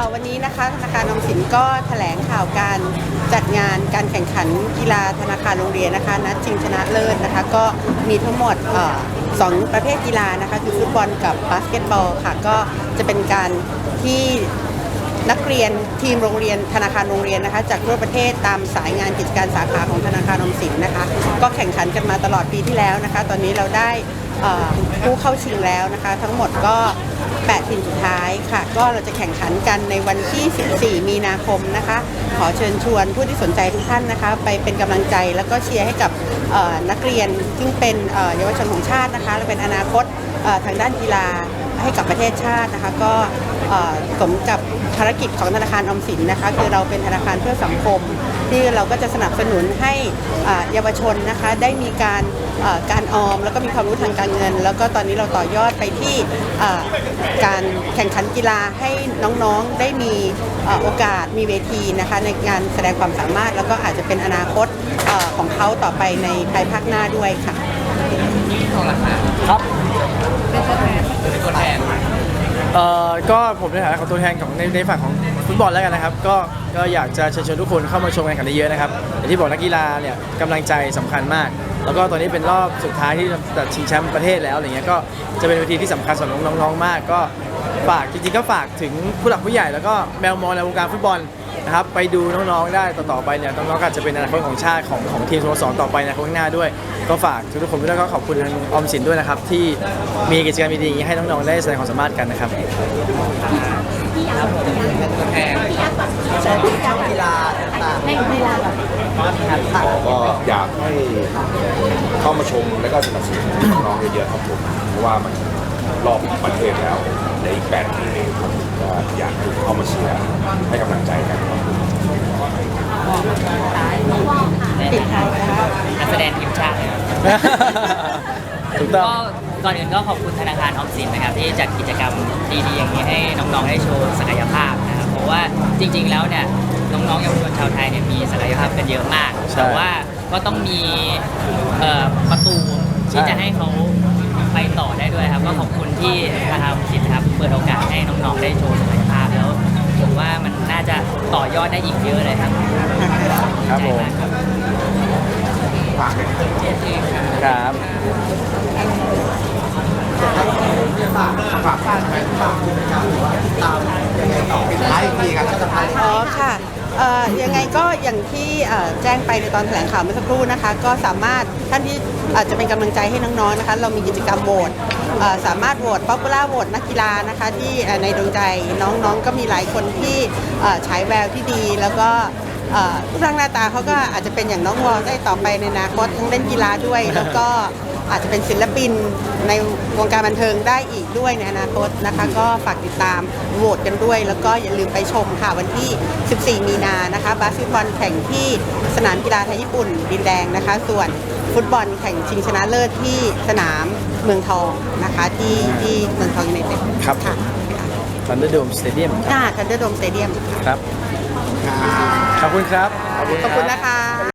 อ่อวันนี้นะคะธนาคารออมสินก็แถลงข่าวการจัดงานการแข่งขันกีฬาธนาคารโรงเรียนนะคะนัดชิงชนะเลิศนะคะ ก็มีทั้งหมดเอ่อสองประเภทกีฬานะคะ คือฟุตบอลกับบาสเกตบอลค่ะ ก็จะเป็นการที่ นักเรียนทีมโรงเรียนธนาคารโรงเรียนนะคะ จากทั่วประเทศตามสายงานกิจการสาขาของธนาคารออมสินนะคะ ก็แข่งขันกันมาตลอดปีที่แล้วนะคะ ตอนนี้เราได้ผู้เข้าชิงแล้วนะคะ ทั้งหมดก็ 8 ทีมสุดท้ายค่ะ ก็เราจะแข่งขันกันในวันที่ 14 มีนาคมนะคะ ขอเชิญชวนผู้ที่สนใจทุกท่านนะคะ ไปเป็นกำลังใจแล้วก็เชียร์ให้กับนักเรียนซึ่งเป็นเยาวชนของชาตินะคะและเป็นอนาคตทางด้านกีฬา ให้กับประเทศชาตินะคะ ก็เอ่อสมกับภารกิจของธนาคารออมสินนะคะ คือเราเป็นธนาคารเพื่อสังคม ที่เราก็จะสนับสนุนให้อ่าเยาวชนนะคะ ได้มีการเอ่อการออม แล้วก็มีความรู้ทางการเงิน แล้วก็ตอนนี้เราต่อยอดไปที่เอ่อการแข่งขันกีฬาให้น้องๆได้มีเอ่อโอกาสมีเวทีนะคะ ในงานแสดงความสามารถ แล้วก็อาจจะเป็นอนาคตเอ่อของเขาต่อไปในภายภาคหน้าด้วยค่ะครับเป็นตัวแทน เอ่อก็ผมในฐานะของตัวแทนของในในฝั่งของฟุตบอลแล้วกันนะครับ ก็ก็อยากจะเชิญชวนทุกคนเข้ามาชมการแข่งขันได้เยอะนะครับอย่างที่บอกนักกีฬาเนี่ยกำลังใจสำคัญมาก แล้วก็ตอนนี้เป็นรอบสุดท้ายที่จะชิงแชมป์ประเทศแล้วอะไรเงี้ยก็จะเป็นเวทีที่สำคัญสำหรับน้องๆมาก ก็ฝากจริงๆก็ฝากถึงผู้หลักผู้ใหญ่แล้วก็แมวมองในวงการฟุตบอล นะครับไปดูน้องๆได้ต่อๆไปเนี่ยน้องๆก็อาจจะเป็นอนาคตของชาติของของทีมสโมสรต่อไปในข้างหน้าด้วย ก็ฝากทุกๆคนด้วยแล้วก็ขอบคุณทางออมสินด้วยนะครับ ที่มีกิจกรรมดีๆอย่างนี้ให้น้องๆได้แสดงความสามารถกันนะครับกีฬาต่างๆให้กีฬาแบบก็อยากให้เข้ามาชมและก็สนับสนุนน้องๆเยอะๆครับผมเพราะว่ามันรอบประเทศแล้วในอีกแปดปีเองครับก็ มาเชียร์ให้กำลังใจกันครับ ปิดท้ายนะคะนักแสดงทีมชาตินะครับถูกต้องก็ก่อนอื่นก็ขอบคุณธนาคารออมสินนะครับที่จัดกิจกรรมดีๆอย่างนี้ให้น้องๆได้โชว์ศักยภาพนะครับเพราะว่าจริง ๆ แล้วเนี่ยน้องๆเยาวชนชาวไทยเนี่ยมีศักยภาพกันเยอะมาก ใช่แต่ว่าก็ต้องมีเอ่อประตูที่ใช่จะให้เขาไปต่อได้ด้วยครับ ก็ขอบคุณที่ธนาคารออมสินนะครับเปิดโอกาสให้น้องๆได้โชว์ศักยภาพแล้ว ผมว่ามันน่าจะต่อยอดได้อีกเยอะเลยครับครับผมใจากครับ ครับอ๋อค่ะ เอ่อยังไงก็อย่างที่เอ่อแจ้งไปในตอนแถลงข่าวเมื่อสักครู่นะคะ ก็สามารถท่านที่อาจจะเป็นกำลังใจให้น้องๆนะคะ เรามีกิจกรรมโหวตเอ่อสามารถโหวตป๊อปปูล่าโหวตนักกีฬานะคะ ที่เอ่อในดวงใจน้องๆก็มีหลายคนที่เอ่อฉายแววที่ดี แล้วก็ รูปร่างหน้าตาเขาก็อาจจะเป็นอย่างน้องวอลได้ต่อไปในอนาคตทั้งเล่นกีฬาด้วย แล้วก็อาจจะเป็นศิลปินในวงการบันเทิงได้อีกด้วยในอนาคตนะคะ ก็ฝากติดตามโหวตกันด้วย แล้วก็อย่าลืมไปชมค่ะวันที่ 14 มีนานะคะบาสเกตบอลแข่งที่สนามกีฬาไทยญี่ปุ่นดินแดงนะคะ ส่วนฟุตบอลแข่งชิงชนะเลิศที่สนามเมืองทองนะคะที่ที่เมืองทองยูไนเต็ดครับ ค่ะ Thunderdome Stadium หน้าทันเดอร์โดมสเตเดียมครับ ขอบคุณครับ ขอบคุณนะคะ